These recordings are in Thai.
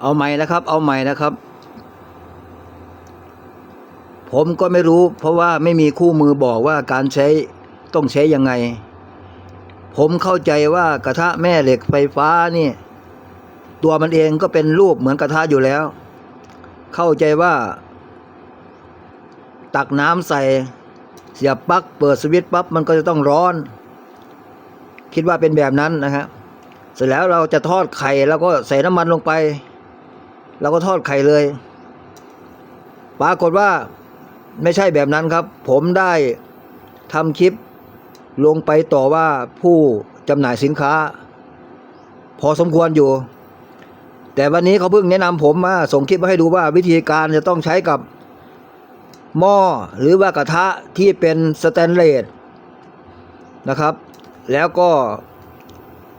เอาใหม่นะครับ เอาใหม่นะครับ ผมก็ไม่รู้ เพราะว่าไม่มีคู่มือบอกว่าการใช้ต้องใช้ยังไง ผมเข้าใจว่ากระทะแม่เหล็กไฟฟ้านี่ ตัวมันเองก็เป็นรูปเหมือนกระทะอยู่แล้ว เข้าใจว่า ตักน้ำใส่เสียบปลั๊กเปิดสวิตช์ปั๊บมันก็จะต้องร้อน คิดว่าเป็นแบบนั้นนะครับเสร็จแล้วเราจะทอดไข่แล้วก็ใส่น้ำมันลงไป เราก็ทอดไข่เลย ปรากฏว่าไม่ใช่แบบนั้นครับ ผมได้ทำคลิปลงไปต่อว่าผู้จำหน่ายสินค้า พอสมควรอยู่ แต่วันนี้เขาเพิ่งแนะนำผมมาส่งคลิปมาให้ดูว่าวิธีการจะต้องใช้กับหม้อหรือว่ากระทะที่เป็นสแตนเลสนะครับ แล้วก็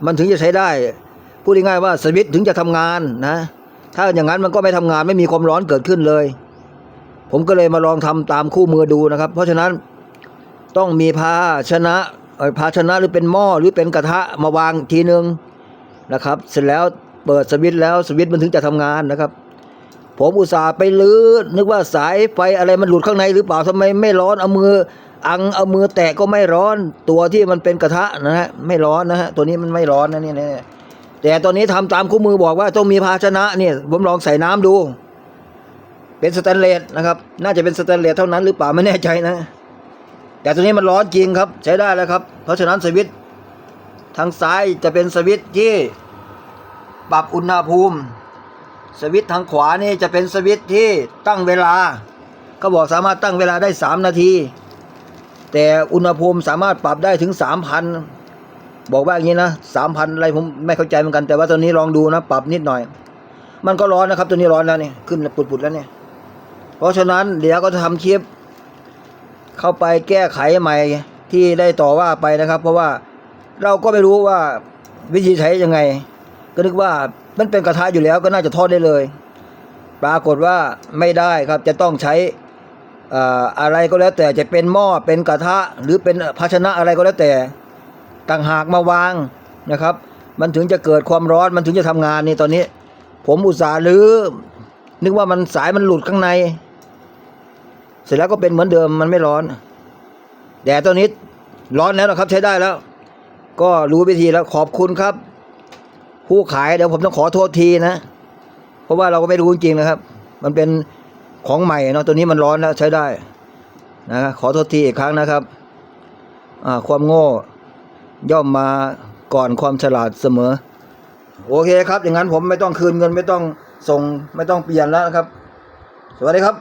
มันถึงจะใช้ได้ พูดง่ายๆว่าสวิตช์ถึงจะทำงานนะ ถ้าอย่างนั้นมันก็ไม่ทำงานไม่มีความร้อนเกิดขึ้นเลย ผมก็เลยมาลองทำตามคู่มือดูนะครับ เพราะฉะนั้นต้องมีภาชนะภาชนะหรือเป็นหม้อหรือเป็นกระทะมาวางทีนึงนะครับ เสร็จแล้วเปิดสวิตช์แล้วสวิตช์มันถึงจะทำงานนะครับ ผมอุตส่าห์ไปลื้อนึกว่าสายไฟอะไรมันหลุดข้างในหรือเปล่าทำไมไม่ร้อนเอามืออังเอามือแตะก็ไม่ร้อนตัวที่มันเป็นกระทะนะฮะไม่ร้อนนะฮะตัวนี้มันไม่ร้อนนะเนี่ยเนี่ย แต่ตอนนี้ทำตามคู่มือบอกว่าต้องมีภาชนะเนี่ยผมลองใส่น้ำดู เป็นสแตนเลสนะครับ น่าจะเป็นสแตนเลสเท่านั้นหรือเปล่าไม่แน่ใจนะ แต่ตัวนี้มันร้อนจริงครับ ใช้ได้แล้วครับ เพราะฉะนั้นสวิตทางซ้ายจะเป็นสวิตที่ปรับอุณหภูมิ สวิตทางขวานี่จะเป็นสวิตที่ตั้งเวลา ก็บอกสามารถตั้งเวลาได้สามนาที แต่อุณหภูมิสามารถปรับได้ถึงสามพัน บอกว่าอย่างนี้นะสามพันอะไรผมไม่เข้าใจเหมือนกันแต่ว่าตอนนี้ลองดูนะปรับนิดหน่อย มันก็ร้อนนะครับ ตัวนี้ร้อนแล้วนี่ขึ้นปุดๆแล้วเนี่ย เพราะฉะนั้นเดี๋ยวก็จะทำคลิป เข้าไปแก้ไขใหม่ที่ได้ต่อว่าไปนะครับ เพราะว่าเราก็ไม่รู้ว่าวิธีใช้ยังไง ก็นึกว่ามันเป็นกระทะอยู่แล้วก็น่าจะทอดได้เลย ปรากฏว่าไม่ได้ครับจะต้องใช้อ่ออะไรก็แล้วแต่จะเป็นหม้อเป็นกระทะหรือเป็นภาชนะอะไรก็แล้วแต่ ต่างหากมาวางนะครับ มันถึงจะเกิดความร้อนมันถึงจะทำงานนี่ตอนนี้ ผมอุตส่าห์ลื้อนึกว่ามันสายมันหลุดข้างใน เสร็จแล้วก็เป็นเหมือนเดิมมันไม่ร้อนแต่ตอนนี้ร้อนแล้วนะครับใช้ได้แล้ว ก็รู้วิธีแล้วขอบคุณครับ ผู้ขายเดี๋ยวผมต้องขอโทษทีนะ เพราะว่าเราก็ไม่รู้จริงๆนะครับ มันเป็นของใหม่เนาะตัวนี้มันร้อนแล้วใช้ได้นะขอโทษทีอีกครั้งนะครับความโง่ ย่อมมาก่อนความฉลาดเสมอ โอเคครับ อย่างนั้นผมไม่ต้องคืนเงินไม่ต้องส่งไม่ต้องเปลี่ยนแล้วนะครับ สวัสดีครับ